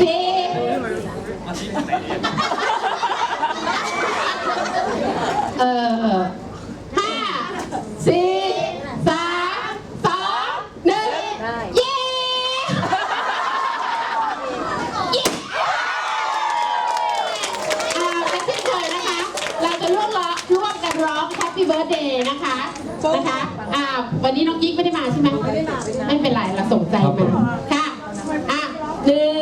สี่เออห้าสี่สามสองหนึ่งเย้เย้อ่าและเช่นเคยนะคะ เราจะร่วมร้องร่วมกันร้อง Happy Birthday นะคะ นะคะอ่าวันนี้น้องกิ๊กไม่ได้มาใช่ไหมไม่ได้มา ไม่เป็นไร เราส่งใจมา ค่ะ อะหนึ่ง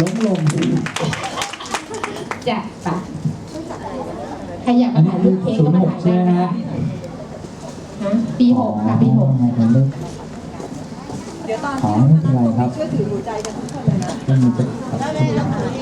ล้มลงจ้ะไปใครอยากอัมานนี้ถ่ายคืรูอปเค้กศูก็นย์มาหกถ่ายใช่ไหมได้ฮะฮะปีหกค่ะปีหกอ๋อผมนึกเดี๋ยวตอนอ๋อไม่เป็นไรครับช่วยถือหัวใจกันทุกคนเลยนะไม่มีเป็น